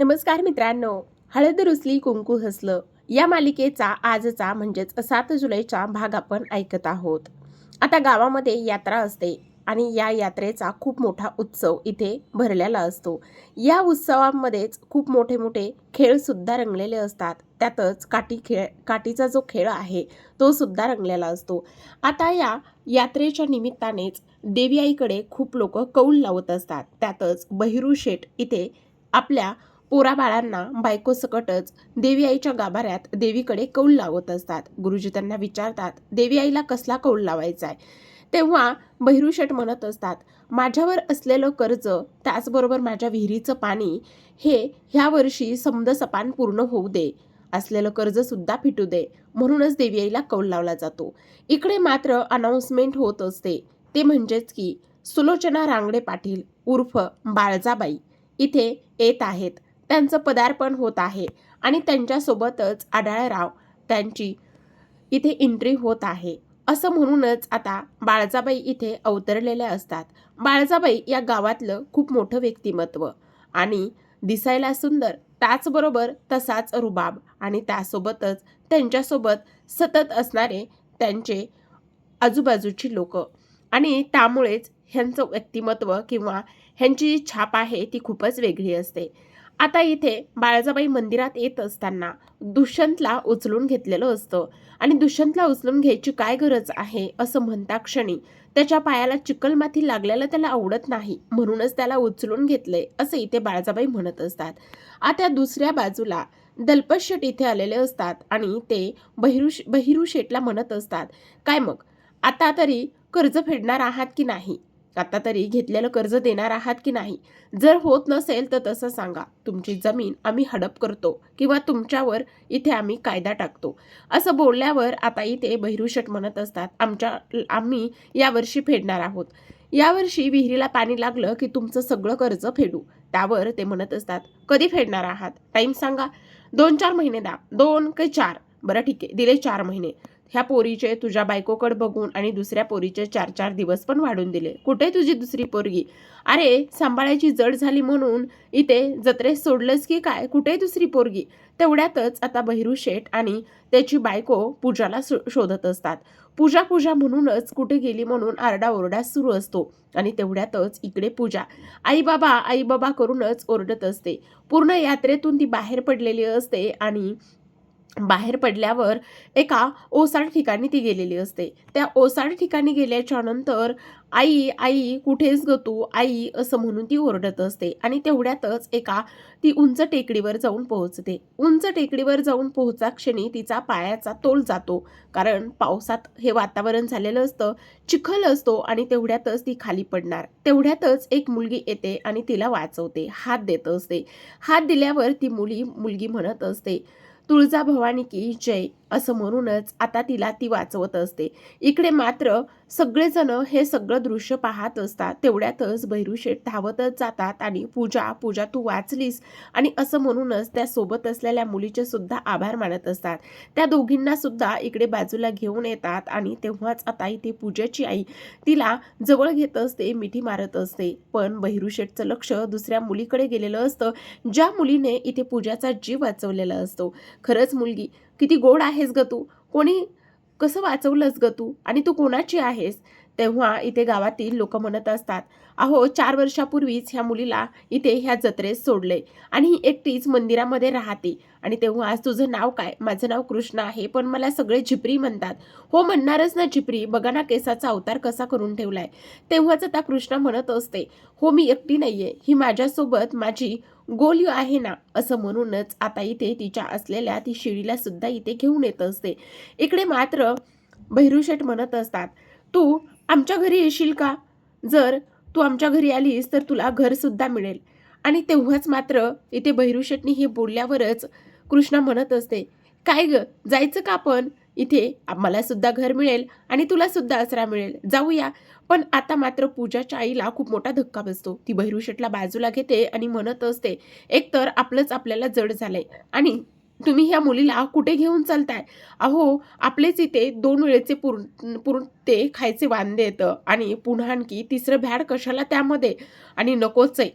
नमस्कार मित्रांनो. हळद रुसली कुंकू हसलं. या मालिकेचा आजचा म्हणजेच सात जुलैचा भाग आपण ऐकत आहोत. आता गावामध्ये यात्रा असते आणि या यात्रेचा खूप मोठा उत्सव इथे भरलेला असतो. या उत्सवामध्येच खूप मोठे मोठे खेळसुद्धा रंगलेले असतात. त्यातच काठी खेळ काठीचा जो खेळ आहे तो सुद्धा रंगलेला असतो. आता या यात्रेच्या निमित्तानेच देवी आईकडे खूप लोक कौल लावत असतात. त्यातच बहिरू शेठ इथे आपल्या पोराबाळांना बाळांना बायकोसकटच देवी आईच्या गाभाऱ्यात देवीकडे कौल लावत असतात. गुरुजी त्यांना विचारतात देवी आईला कसला कौल लावायचा आहे तेव्हा बहिरुशेठ म्हणत असतात माझ्यावर असलेलं कर्ज त्याचबरोबर माझ्या विहिरीचं पाणी हे ह्या वर्षी समदसपान पूर्ण होऊ दे. असलेलं कर्जसुद्धा फिटू दे. म्हणूनच देवी आईला कौल लावला जातो. इकडे मात्र अनाऊन्समेंट होत असते. ते म्हणजेच की सुलोचना रांगडे पाटील उर्फ बाळजाबाई इथे येत आहेत. त्यांचं पदार्पण होत आहे. आणि त्यांच्यासोबतच आढाळराव त्यांची इथे एंट्री होत आहे. असं म्हणूनच आता बाळजाबाई इथे अवतरलेल्या असतात. बाळजाबाई या गावातलं खूप मोठं व्यक्तिमत्व. आणि दिसायला सुंदर त्याचबरोबर तसाच रुबाब. आणि त्यासोबतच त्यांच्यासोबत सतत असणारे त्यांचे आजूबाजूची लोक. आणि त्यामुळेच ह्यांचं व्यक्तिमत्व किंवा ह्यांची जी छाप आहे ती खूपच वेगळी असते. आता इथे बाळजाबाई मंदिरात येत असताना दुष्यंतला उचलून घेतलेलं असतं. आणि दुष्यंतला उचलून घ्यायची काय गरज आहे असं म्हणता क्षणी त्याच्या पायाला चिकलमाती लागलेलं त्याला आवडत नाही म्हणूनच त्याला उचलून घेतलंय असं इथे बाळजाबाई म्हणत असतात. आता दुसऱ्या बाजूला दलपत शेट इथे आलेले असतात आणि ते बहिरू बहिरू शेटला म्हणत असतात काय मग? आता तरी कर्ज फेडणार आहात की नाही? आता तरी घेतलेलं कर्ज देणार आहात की नाही? जर होत नसेल तर तसं सांगा. तुमची जमीन आम्ही हडप करतो किंवा तुमच्यावर इथे आम्ही कायदा टाकतो. असं बोलल्यावर आता इथे बहिरुशट म्हणत असतात आमच्या आम्ही यावर्षी फेडणार आहोत. यावर्षी विहिरीला पाणी लागलं की तुमचं सगळं कर्ज फेडू. त्यावर ते म्हणत असतात कधी फेडणार आहात? टाईम सांगा. दोन चार महिने द्या. दोन काही चार. बरं ठीक आहे दिले चार महिने. ह्या पोरीचे तुझ्या बायकोकडे बघून आणि दुसऱ्या पोरीचे चार चार दिवस पण वाढून दिले. कुठे तुझी दुसरी पोरगी? अरे सांभाळायची जड झाली म्हणून इथे जत्रेत सोडलंस की काय? कुठे दुसरी पोरगी? तेवढ्यातच आता बहिरू शेठ आणि त्याची बायको पूजाला शो- शोधत असतात. पूजा पूजा म्हणूनच कुठे गेली म्हणून आरडाओरडा सुरू असतो आणि तेवढ्यातच इकडे पूजा. आई बाबा आई बाबा करूनच ओरडत असते. पूर्ण यात्रेतून ती बाहेर पडलेली असते आणि बाहेर पडल्यावर एका ओसाड ठिकाणी ती गेलेली असते. त्या ओसाड ठिकाणी गेल्याच्यानंतर आई आई कुठेच ग तू? आई असं म्हणून ती ओरडत असते आणि तेवढ्यातच एका ती उंच टेकडीवर जाऊन पोहोचते. उंच टेकडीवर जाऊन पोहोचा क्षणी तिचा पायाचा तोल जातो. कारण पावसात हे वातावरण झालेलं असतं चिखल असतो आणि तेवढ्यातच ती खाली पडणार. तेवढ्यातच एक मुलगी येते आणि तिला वाचवते. हात देत असते. हात दिल्यावर ती मुली मुलगी म्हणत असते तुळजा भवानी की जय. असं म्हणूनच आता तिला ती वाचवत असते. इकडे मात्र सगळेजण हे सगळं दृश्य पाहत असतात. तेवढ्यातच भैरूशेठ धावतच जातात आणि पूजा पूजा तू वाचलीस. आणि असं म्हणूनच त्या सोबत असलेल्या मुलीचे सुद्धा आभार मानत असतात. त्या दोघींना सुद्धा इकडे बाजूला घेऊन येतात आणि तेव्हाच आता इथे पूजाची आई तिला जवळ घेत असते मिठी मारत असते. पण बहिरुशेठचं लक्ष दुसऱ्या मुलीकडे गेलेलं असतं. ज्या मुलीने इथे पूजाचा जीव वाचवलेला असतो. खरंच मुलगी किती गोड आहेस ग तू? कोणी कसं वाचवलंस ग तू? आणि तू कोणाची आहेस? तेव्हा इथे गावातील लोक म्हणत असतात अहो चार वर्षापूर्वीच ह्या मुलीला इथे ह्या जत्रेत सोडले आणि ही एकटीच मंदिरामध्ये राहते. आणि तेव्हा आज तुझं नाव काय? माझं नाव कृष्ण आहे पण मला सगळे झिपरी म्हणतात. हो म्हणणारच ना झिपरी. बघा ना केसाचा अवतार कसा करून ठेवलाय. तेव्हाच आता कृष्ण म्हणत असते हो मी एकटी नाहीये. ही माझ्यासोबत माझी गोली आहे ना असं म्हणूनच आता इथे तिच्या असलेल्या ती शिडीला सुद्धा इथे घेऊन येत असते. इकडे मात्र भैरूशेठ म्हणत असतात तू आमच्या घरी येशील का? जर तू आमच्या घरी आलीस तर तुला घरसुद्धा मिळेल. आणि तेव्हाच मात्र इथे भैरूशेठनी हे बोलल्यावरच कृष्णा म्हणत असते काय ग जायचं का आपण? इथे आम्हाला सुद्धा घर मिळेल आणि तुला सुद्धा आसरा मिळेल. जाऊया. पण आता मात्र पूजाच्या आईला खूप मोठा धक्का बसतो. ती भैरूशेठला बाजूला घेते आणि म्हणत असते एकतर आपलंच आपल्याला जड झालंय आणि तुम्ही ह्या मुलीला कुठे घेऊन चालताय? अहो आपलेच इथे दोन वेळेचे पूर पुरते खायचे वांदे येतं आणि पुन्हा आणखी तिसरं भॅड कशाला त्यामध्ये? आणि नकोच आहे.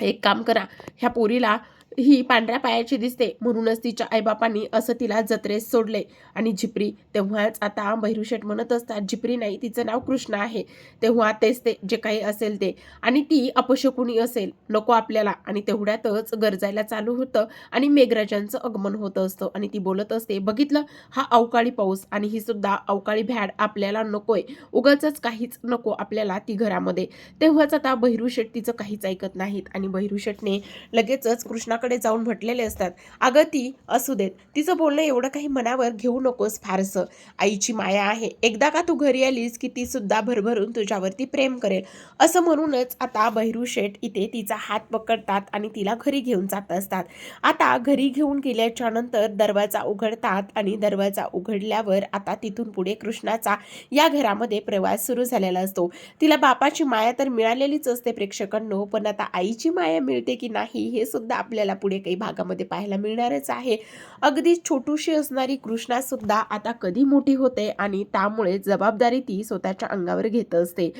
एक काम करा. ह्या पोरीला ही पांढऱ्या पायाची दिसते. म्हणूनच तिच्या आईबापांनी असं तिला जत्रेस सोडले. आणि झिपरी तेव्हाच आता भैरूशेठ म्हणत असतात झिपरी नाही तिचं नाव कृष्ण आहे. तेव्हा तेच ते जे काही असेल ते. आणि ती अपशकुनी असेल. नको आपल्याला. आणि तेवढ्यातच गरजायला चालू होतं. आणि मेघराजांचं आगमन होत असतं. आणि ती बोलत असते बघितलं हा अवकाळी पाऊस. आणि ही सुद्धा अवकाळी भ्याड. आपल्याला नकोय. उगाच काहीच नको आपल्याला ती घरामध्ये. तेव्हाच आता भैरूशेठ तिचं काहीच ऐकत नाहीत. आणि भैरुशेठने लगेचच कृष्णाकडे जाऊन म्हटलेले असतात. अगं ती असू देत. तिचं बोलणं एवढं काही मनावर घेऊ नकोस फारसं. आईची माया आहे. एकदा का तू घरी आलीस की ती सुद्धा भरभरून तुझ्यावरती प्रेम करेल. असं म्हणूनच आता बहिरुशेठ इथे तिचा हात पकडतात आणि तिला घरी घेऊन जात असतात. आता घरी घेऊन गेल्याच्यानंतर दरवाजा उघडतात आणि दरवाजा उघडल्यावर आता तिथून पुढे कृष्णाचा या घरामध्ये प्रवास सुरू झालेला असतो. तिला बापाची माया तर मिळालेलीच असते प्रेक्षकांनो पण आता आईची माया मिळते की नाही हे सुद्धा आपल्याला पुढे काही भागामध्ये पाहायला मिळणारच आहे. अगदी छोटूशी असणारी कृष्णा सुद्धा आता कधी मोठी होते आणि त्यामुळे जबाबदारी ती स्वतःच्या अंगावर घेत असते.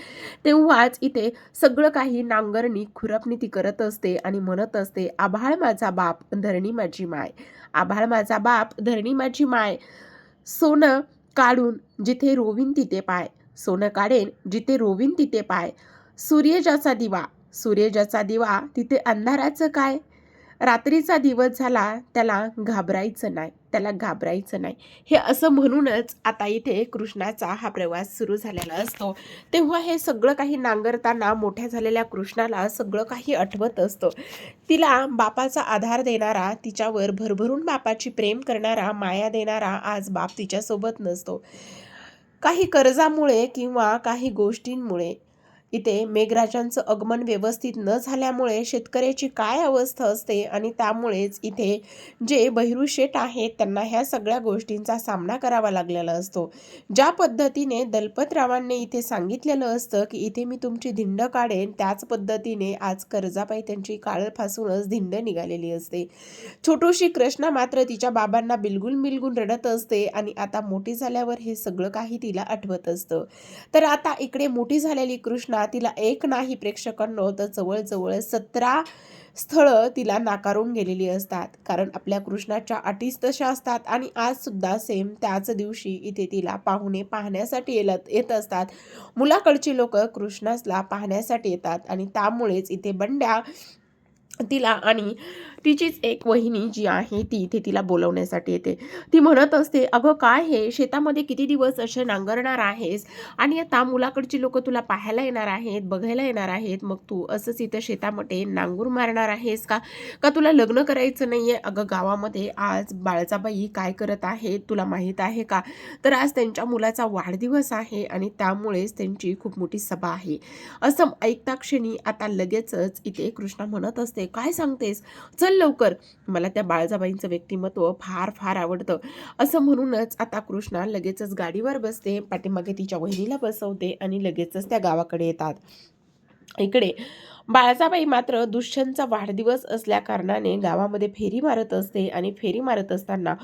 तेव्हाच इथे सगळं काही नांगरणी खुरपणी ती करत असते आणि म्हणत असते आभाळ माझा बाप धरणी माझी माय. आभाळ माझा बाप धरणी माझी माय. सोनं काढून जिथे रोवीन तिथे पाय. सोनं काढेन जिथे रोवीन तिथे पाय. सूर्य ज्याचा दिवा सूर्य ज्याचा दिवा तिथे अंधाराचं काय? रात्रीचा दिवस झाला त्याला घाबरायचं नाही त्याला घाबरायचं नाही. हे असं म्हणूनच आता इथे कृष्णाचा हा प्रवास सुरू झालेला असतो. तेव्हा हे सगळं काही नांगरताना मोठ्या झालेल्या कृष्णाला सगळं काही आठवत असतं. तिला बापाचा आधार देणारा तिच्यावर भरभरून बापाची प्रेम करणारा माया देणारा आज बाप तिच्यासोबत नसतो. काही कर्जामुळे किंवा काही गोष्टींमुळे इथे मेघराजांचं आगमन व्यवस्थित न झाल्यामुळे शेतकऱ्याची काय अवस्था असते आणि त्यामुळेच इथे जे बहिरुशेठ आहेत त्यांना ह्या सगळ्या गोष्टींचा सामना करावा लागलेला असतो. ज्या पद्धतीने दलपतरावांनी इथे सांगितलेलं असतं की इथे मी तुमची धिंड काढेन त्याच पद्धतीने आज कर्जापाई त्यांची काळ फासूनच धिंड निघालेली असते. छोटूशी कृष्णा मात्र तिच्या बाबांना बिलगुल बिलगुल रडत असते आणि आता मोठी झाल्यावर हे सगळं काही तिला आठवत असतं. तर आता इकडे मोठी झालेली कृष्णा तिला एक नाही प्रेक्षकांनो तर जवळजवळ सतरा स्थळं तिला नाकारून गेलेली असतात. कारण आपल्या कृष्णाच्या अटीच तशा असतात आणि आजसुद्धा सेम त्याच दिवशी इथे तिला पाहुणे पाहण्यासाठी येलत येत असतात. मुलाकडची लोक कृष्णासला पाहण्यासाठी येतात आणि त्यामुळेच इथे बंड्या तिला आणि तिचीच एक वहिनी जी आहे ती इथे तिला बोलवण्यासाठी येते. ती म्हणत असते अगं काय हे? शेतामध्ये किती दिवस असे नांगरणार आहेस? आणि आता मुलाकडची लोक तुला पाहायला येणार आहेत बघायला येणार आहेत. मग तू असंच इथं शेतामध्ये नांगूर मारणार आहेस का? का तुला लग्न करायचं नाही आहे अगं गावामध्ये आज बाळजाबाई काय करत आहे तुला माहीत आहे का? तर आज त्यांच्या मुलाचा वाढदिवस आहे आणि त्यामुळेच त्यांची खूप मोठी सभा आहे. असं ऐकता क्षणी आता लगेचच इथे कृष्णा म्हणत असते काय सांगतेस? चल लवकर. मला त्या बाळजाबाईंचं व्यक्तिमत्व फार फार आवडतं. असं म्हणूनच आता कृष्णा लगेचच गाडीवर बसते पाठीमागे तिच्या वहिनीला बसवते आणि लगेचच त्या गावाकडे येतात. इकडे बाळासाबाई मात्र दुष्यंतचा वाढदिवस असल्या कारणाने गावामध्ये फेरी मारत असते आणि फेरी मारत असताना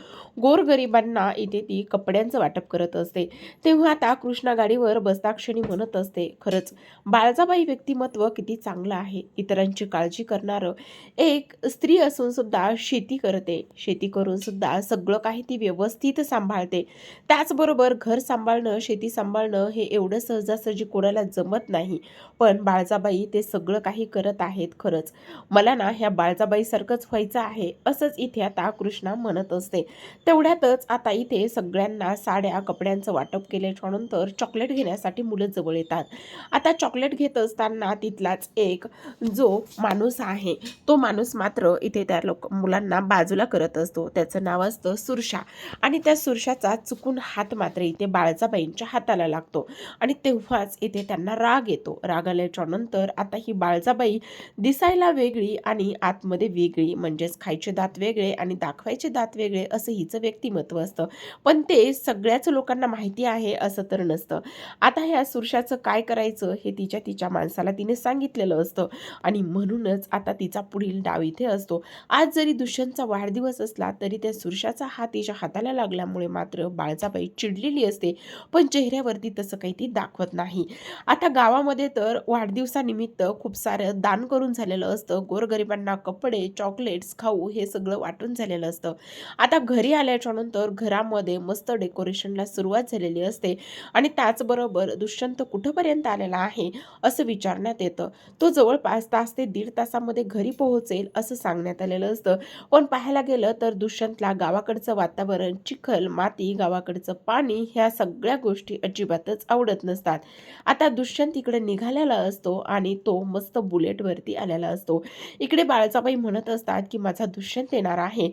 गोरगरिबांना इथे ती कपड्यांचं वाटप करत असते. तेव्हा आता कृष्णा गाडीवर बसताक्षणी म्हणत असते. खरंच बाळजाबाई व्यक्तिमत्व किती चांगलं आहे. इतरांची काळजी करणारं एक स्त्री असून सुद्धा शेती करते. शेती करून सुद्धा सगळं काही ती व्यवस्थित सांभाळते. त्याचबरोबर घर सांभाळणं शेती सांभाळणं हे एवढं सहजासहजी कोणाला जमत नाही. पण बाळजाबाई ते सगळं काही करत आहेत खरंच. मला ना ह्या बाळजाबाईसारखंच व्हायचं आहे असंच इथे आता कृष्णा म्हणत असते. तेवढ्यातच आता इथे सगळ्यांना साड्या कपड्यांचं वाटप केल्याच्यानंतर चॉकलेट घेण्यासाठी मुलं जवळ येतात. आता चॉकलेट घेत असताना तिथलाच एक जो माणूस आहे तो माणूस मात्र इथे त्या लोक मुलांना बाजूला करत असतो. त्याचं नाव असतं सुरशा. आणि त्या सुरशाचा चुकून हात मात्र इथे बाळजाबाईंच्या हाताला लागतो. आणि तेव्हाच इथे त्यांना राग येतो. राग आल्याच्यानंतर आता ही बाळजाबाई दिसायला वेगळी आणि आतमध्ये वेगळी म्हणजेच खायचे दात वेगळे आणि दाखवायचे दात वेगळे असं हिचं व्यक्तिमत्व असतं. पण ते सगळ्याच लोकांना माहिती आहे असं तर नसतं. आता ह्या सुरशाचं काय करायचं हे तिच्या तिच्या माणसाला तिने सांगितलेलं असतं. आणि म्हणूनच आता तिचा पुढील डाव इथे असतो. आज जरी दुष्यंतचा वाढदिवस असला तरी त्या सुरशाचा हात तिच्या हाताला लागल्यामुळे मात्र बाळजाबाई चिडलेली असते पण चेहऱ्यावरती तसं काही ती दाखवत नाही. आता गावामध्ये तर वाढदिवसानिमित्त खूप सारे कार्य दान करून झालेलं असतं. गोरगरिबांना कपडे चॉकलेट्स खाऊ हे सगळं वाटून झालेलं असतं. आता घरी आल्याच्यानंतर घरामध्ये मस्त डेकोरेशनला सुरुवात झालेली असते आणि त्याचबरोबर दुष्यंत कुठंपर्यंत आलेला आहे असं विचारण्यात येतं. तो जवळपास तास ते दीड तासामध्ये घरी पोहोचेल असं सांगण्यात आलेलं असतं. पण पाहायला गेलं तर दुष्यंतला गावाकडचं वातावरण चिखल माती गावाकडचं पाणी ह्या सगळ्या गोष्टी अजिबातच आवडत नसतात. आता दुष्यंत इकडे निघालेला असतो आणि तो मस्त बुलेटवरती आलेला असतो. इकडे बाळाचाबाई म्हणत असतात की माझा दुष्यंत येणार आहे.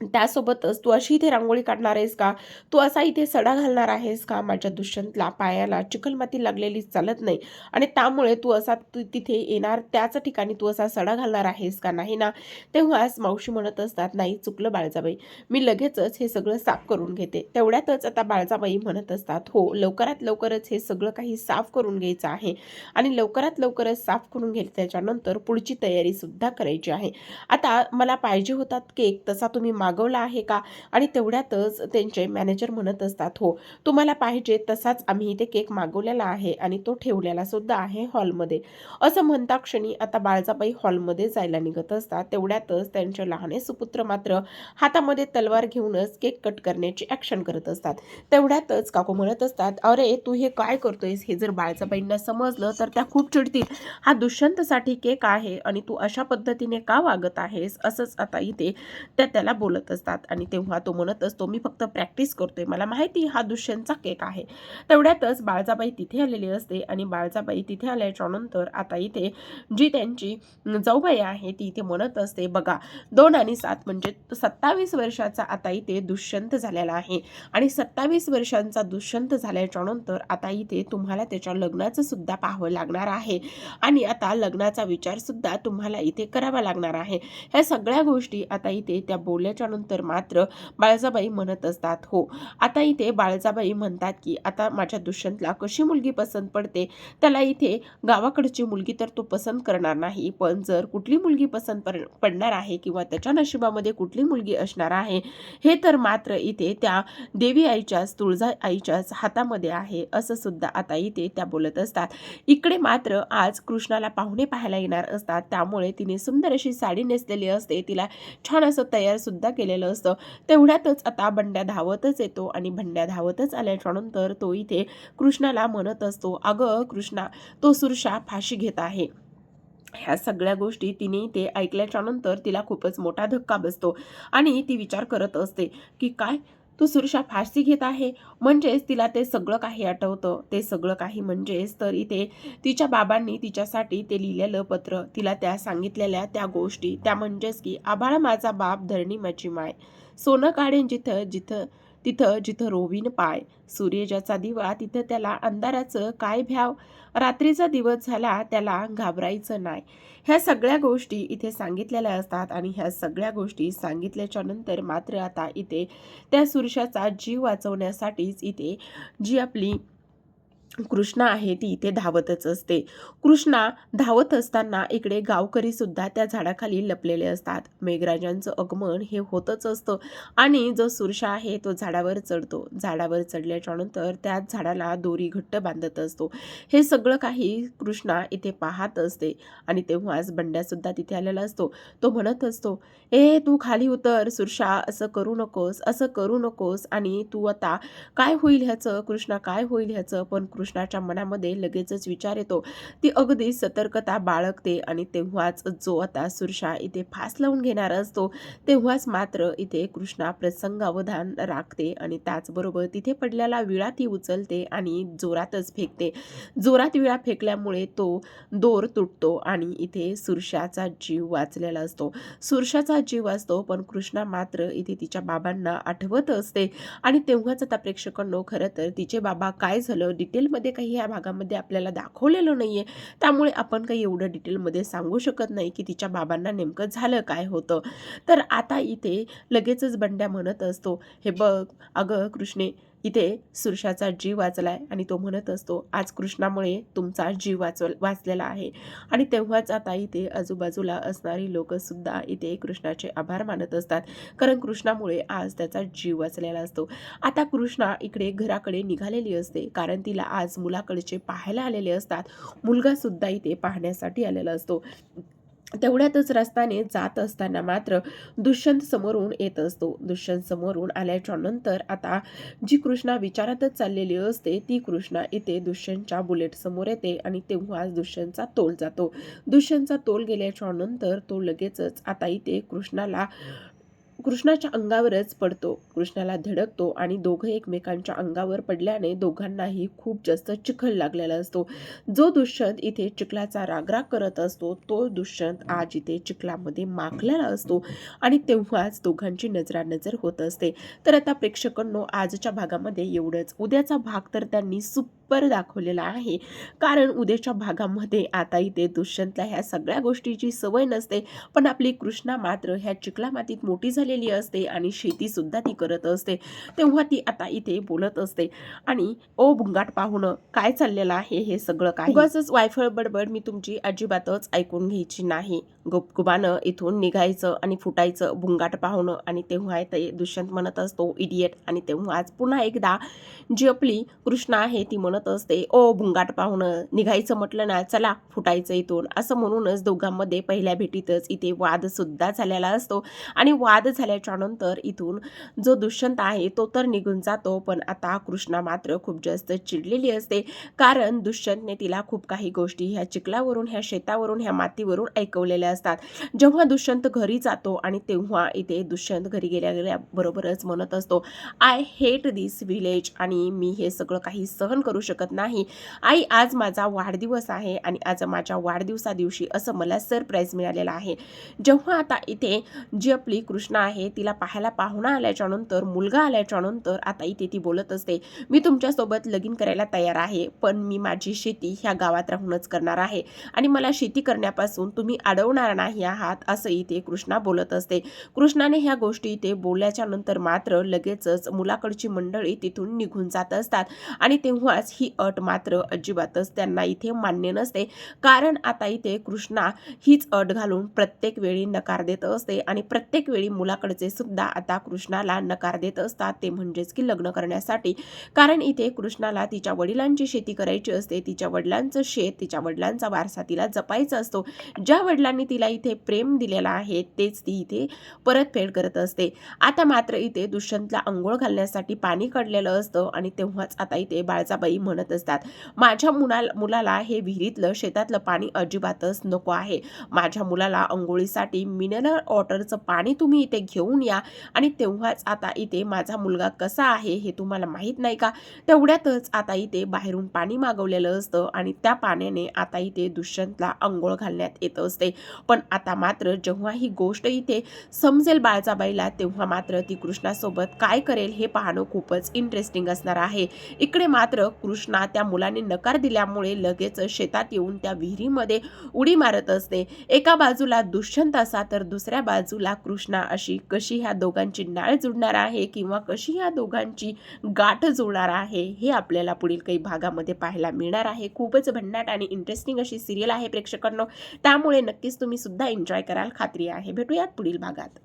त्यासोबतच तू अशी इथे रांगोळी काढणार आहेस का? तू असा इथे सडा घालणार आहेस का? माझ्या दुष्यंतला पायाला चिखलमाती लागलेली चालत नाही. आणि त्यामुळे तू असा तू तिथे येणार त्याच ठिकाणी तू असा सडा घालणार आहेस का? नाही ना? तेव्हाच मावशी म्हणत असतात नाही चुकलं बाळजाबाई. मी लगेचच हे सगळं साफ करून घेते. तेवढ्यातच आता बाळजाबाई म्हणत असतात हो लवकरात लवकरच हे सगळं काही साफ करून घ्यायचं आहे. आणि लवकरात लवकरच साफ करून घ्यायचं त्याच्यानंतर पुढची तयारी सुद्धा करायची आहे. आता मला पाहिजे होतात केक तसा तुम्ही मागवला आहे का? आणि तेवढ्यातच त्यांचे मॅनेजर म्हणत असतात हो तुम्हाला पाहिजे तसाच आम्ही इथे केक मागवलेला आहे आणि तो ठेवलेला सुद्धा आहे हॉलमध्ये असं म्हणता क्षणी आता बाळजाबाई हॉलमध्ये जायला निघत असतात. तेवढ्यातच त्यांचे लहाने सुपुत्र मात्र हातामध्ये तलवार घेऊनच केक कट करण्याची ॲक्शन करत असतात. तेवढ्यातच काकू म्हणत असतात अरे तू हे काय करतोयस? हे जर बाळजाबाईंना समजलं तर त्या खूप चिडतील. हा दुष्यंतसाठी केक आहे आणि तू अशा पद्धतीने का वागत आहेस? असंच आता इथे त्या त्याला बोलत असतात आणि तेव्हा तो म्हणत असतो मी फक्त प्रॅक्टिस करतोय. मला माहिती हा दुष्यंतचा केक आहे. तेवढ्यातच बाळजाबाई तिथे आलेली असते आणि बाळजाबाई तिथे आल्याच्यानंतर आता इथे जी त्यांची जाऊबाई आहे ती इथे म्हणत असते बघा दोन आणि सात म्हणजे सत्तावीस वर्षाचा आता इथे दुष्यंत झालेला आहे आणि सत्तावीस वर्षांचा दुष्यंत झाल्याच्यानंतर आता इथे तुम्हाला त्याच्या लग्नाचं सुद्धा पाहावं लागणार आहे आणि आता लग्नाचा विचार सुद्धा तुम्हाला इथे करावा लागणार आहे. ह्या सगळ्या गोष्टी आता इथे त्या बोलल्याच्या नंतर मात्र बाळजाबाई म्हणत असतात हो. आता इथे बाळजाबाई म्हणतात की आता माझ्या दुष्यंतला कशी मुलगी पसंत पडते? त्याला इथे गावाकडची मुलगी तर तो पसंत करणार नाही पण जर कुठली मुलगी पसंत पडणार आहे किंवा त्याच्या नशिबामध्ये कुठली मुलगी असणार आहे हे तर मात्र इथे त्या देवी आईच्याच तुळजा आईच्याच हातामध्ये आहे असं सुद्धा आता इथे त्या बोलत असतात. इकडे मात्र आज कृष्णाला पाहुणे पाहायला येणार असतात त्यामुळे तिने सुंदर अशी साडी नेसलेली असते तिला छान असं तयार सुद्धा केलेलं असतं. तेवढ्यातच आता बंड्या धावतच येतो आणि बंड्या धावतच आल्याच्यानंतर तो इथे कृष्णाला म्हणत असतो अगं कृष्णा तो सुरशा फाशी घेत आहे. ह्या सगळ्या गोष्टी तिने ते ऐकल्याच्या नंतर तिला खूपच मोठा धक्का बसतो आणि ती विचार करत असते की काय? तो सुरशा फाशी घेत आहे. म्हणजेच तिला ते सगळं काही आठवतं. ते सगळं काही म्हणजेच तर इथे तिच्या बाबांनी तिच्यासाठी ते लिहिलेलं पत्र तिला त्या सांगितलेल्या त्या गोष्टी त्या म्हणजेच की आभाळ माझा बाप धरणी माझी माय. सोनं काढेन जिथं जिथं तिथं जिथं रोवीन पाय सूर्यजाचा दिवा तिथं त्याला अंधाराचं काय भ्याव? रात्रीचा दिवस झाला त्याला घाबरायचं नाही. ह्या सगळ्या गोष्टी इथे सांगितलेल्या असतात आणि ह्या सगळ्या गोष्टी सांगितल्याच्या नंतर मात्र आता इथे त्या सुरशाचा जीव वाचवण्यासाठीच इथे जी आपली कृष्णा आहे ती इथे धावतच असते. कृष्णा धावत असताना इकडे गावकरी सुद्धा त्या झाडाखाली लपलेले असतात. मेघराजांचं आगमन हे होतच असतं आणि जो सुरशा आहे तो झाडावर चढतो. झाडावर चढल्याच्या नंतर त्याच झाडाला दोरी घट्ट बांधत असतो. हे सगळं काही कृष्णा इथे पाहत असते आणि तेव्हाच बंड्यासुद्धा तिथे आलेला असतो. तो म्हणत असतो ए तू खाली उतर सुरशा असं करू नकोस असं करू नकोस आणि तू आता काय होईल ह्याचं? कृष्णा काय होईल ह्याचं? पण कृष्णाच्या मनामध्ये लगेचच विचार येतो. ती अगदी सतर्कता बाळगते आणि तेव्हाच जो आता सुरशा इथे फास लावून घेणार असतो तेव्हाच मात्र इथे कृष्णा प्रसंगावधान राखते आणि त्याचबरोबर तिथे पडलेला विळा ती उचलते आणि जोरातच फेकते. जोरात विळा फेकल्यामुळे तो दोर तुटतो आणि इथे सुरशाचा जीव वाचलेला असतो. सुरशाचा जीव असतो पण कृष्णा मात्र इथे तिच्या बाबांना आठवत असते. आणि तेव्हाच आता प्रेक्षकांनो खरं तर तिचे बाबा काय झालं डिटेल डिटेलमध्ये काही या भागामध्ये आपल्याला दाखवलेलं नाही आहे त्यामुळे आपण काही एवढं डिटेलमध्ये सांगू शकत नाही की तिच्या बाबांना नेमकं झालं काय होतं. तर आता इथे लगेचच बंड्या म्हणत असतो हे बघ अगं कृष्णे इथे सुरशाचा जीव वाचलाय आणि तो म्हणत असतो आज कृष्णामुळे तुमचा जीव वाचव वाचलेला आहे. आणि तेव्हाच आता इथे आजूबाजूला असणारी लोकंसुद्धा इथे कृष्णाचे आभार मानत असतात. कारण कृष्णामुळे आज त्याचा जीव वाचलेला असतो. आता कृष्णा इकडे घराकडे निघालेली असते. कारण तिला आज मुलाकडचे पाहायला आलेले असतात. मुलगासुद्धा इथे पाहण्यासाठी आलेला असतो. तेवढ्यातच रस्त्याने जात असताना मात्र दुष्यंत समोरून येत असतो. दुष्यंत समोरून आल्याच्यानंतर आता जी कृष्णा विचारातच चाललेली असते ती कृष्णा इथे दुष्यंतच्या बुलेट समोर येते आणि तेव्हाच दुष्यंतचा तोल जातो. दुष्यंतचा तोल गेल्याच्यानंतर तो लगेचच आता इथे कृष्णाला कृष्णाच्या अंगावरच पडतो. कृष्णाला धडकतो आणि दोघं एकमेकांच्या अंगावर पडल्याने दोघांनाही खूप जास्त चिखल लागलेला असतो. जो दुष्यंत इथे चिखलाचा रागराग करत असतो तो दुष्यंत आज इथे चिखलामध्ये माखलेला असतो आणि तेव्हाच दोघांची नजरानजर होत असते. तर आता प्रेक्षकांनो आजच्या भागामध्ये एवढंच. उद्याचा भाग तर त्यांनी पर दाखवलेला आहे. कारण उद्याच्या भागामध्ये आता इथे दुष्यंतला ह्या सगळ्या गोष्टीची सवय नसते. पण आपली कृष्णा मात्र ह्या चिखला मातीत मोठी झालेली असते आणि शेती सुद्धा ती करत असते. तेव्हा ती आता इथे बोलत असते. आणि ओ भुंगाट पाहुणं काय चाललेलं आहे हे सगळं काय उगाच वायफळ बडबड मी तुमची अजिबातच ऐकून घ्यायची नाही. गुपगुबानं इथून निघायचं आणि फुटायचं भुंगाट पाहुणं आणि तेव्हा ते दुष्यंत म्हणत असतो इडियट आणि तेव्हा आज पुन्हा एकदा जी आपली कृष्णा आहे ती म्हणत असते. ओ भुंगाट पाहुणं निघायचं म्हटलं ना चला फुटायचं इथून. असं म्हणूनच दोघांमध्ये पहिल्या भेटीतच इथे वाद सुद्धा झालेला असतो. आणि वाद झाल्याच्यानंतर इथून जो दुष्यंत आहे तो तर निघून जातो पण आता कृष्णा मात्र खूप जास्त चिडलेली असते. कारण दुष्यंतने तिला खूप काही गोष्टी ह्या चिखलावरून ह्या शेतावरून ह्या मातीवरून ऐकवलेल्या असतात. जेव्हा दुष्यंत घरी जातो आणि तेव्हा इथे दुष्यंत घरी गेल्या गेल्या बरोबरच म्हणत असतो आय हेट दिस विलेज आणि मी हे सगळं काही सहन करू शकत शकत नाही. आई आज माझा वाढदिवस आहे आणि आज माझ्या वाढदिवसा दिवशी असं मला सरप्राईज मिळालेलं आहे. जेव्हा आता इथे जी आपली कृष्णा आहे तिला पाहायला पाहुणा आल्याच्यानंतर मुलगा आल्याच्यानंतर आता इथे ती बोलत असते मी तुमच्यासोबत लगीन करायला तयार आहे पण मी माझी शेती ह्या गावात राहूनच करणार आहे आणि मला शेती करण्यापासून तुम्ही अडवणार नाही आहात असं इथे कृष्णा बोलत असते. कृष्णाने ह्या गोष्टी इथे बोलल्याच्या नंतर मात्र लगेचच मुलाकडची मंडळी तिथून निघून जात असतात आणि तेव्हाच ही अट मात्र अजिबातच त्यांना इथे मान्य नसते. कारण आता इथे कृष्णा हीच अट घालून प्रत्येक वेळी नकार देत असते आणि प्रत्येक वेळी मुलाकडचे सुद्धा आता कृष्णाला नकार देत असतात. ते म्हणजेच की लग्न करण्यासाठी. कारण इथे कृष्णाला तिच्या वडिलांची शेती करायची असते. तिच्या वडिलांचं शेत तिच्या वडिलांचा वारसा तिला जपायचा असतो. ज्या वडिलांनी तिला इथे प्रेम दिलेला आहे तेच ती इथे परतफेड करत असते. आता मात्र इथे दुष्यंतला अंघोळ घालण्यासाठी पाणी काढलेलं असतं आणि तेव्हाच आता इथे बाळजाबाई म्हणत असतात. माझ्या मुला मुलाला हे विहिरीतलं शेतातलं पाणी अजिबातच नको आहे. माझ्या मुलाला अंघोळीसाठी मिनरल वॉटरचं पाणी तुम्ही इथे घेऊन या आणि तेव्हाच आता इथे माझा मुलगा कसा आहे हे तुम्हाला माहीत नाही का? तेवढ्यातच आता इथे बाहेरून पाणी मागवलेलं असतं आणि त्या पाण्याने आता इथे दुष्यंतला अंघोळ घालण्यात येत असते. पण आता मात्र जेव्हा ही गोष्ट इथे समजेल बाळजाबाईला तेव्हा मात्र ती कृष्णासोबत काय करेल हे पाहणं खूपच इंटरेस्टिंग असणार आहे. इकडे मात्र कृष्णा त्या मुलाने नकार दिल्यामुळे लगेच शेतात येऊन त्या विहिरीमध्ये उडी मारत असते. एका बाजूला दुष्यंत असा तर दुसऱ्या बाजूला कृष्णा. अशी कशी ह्या दोघांची नाळ जुडणार आहे किंवा कशी ह्या दोघांची गाठ जुळणार आहे हे आपल्याला पुढील काही भागामध्ये पाहायला मिळणार आहे. खूपच भन्नाट आणि इंटरेस्टिंग अशी सिरियल आहे प्रेक्षकांनो. त्यामुळे नक्कीच तुम्ही सुद्धा एन्जॉय कराल. खात्री आहे. भेटूयात पुढील भागात.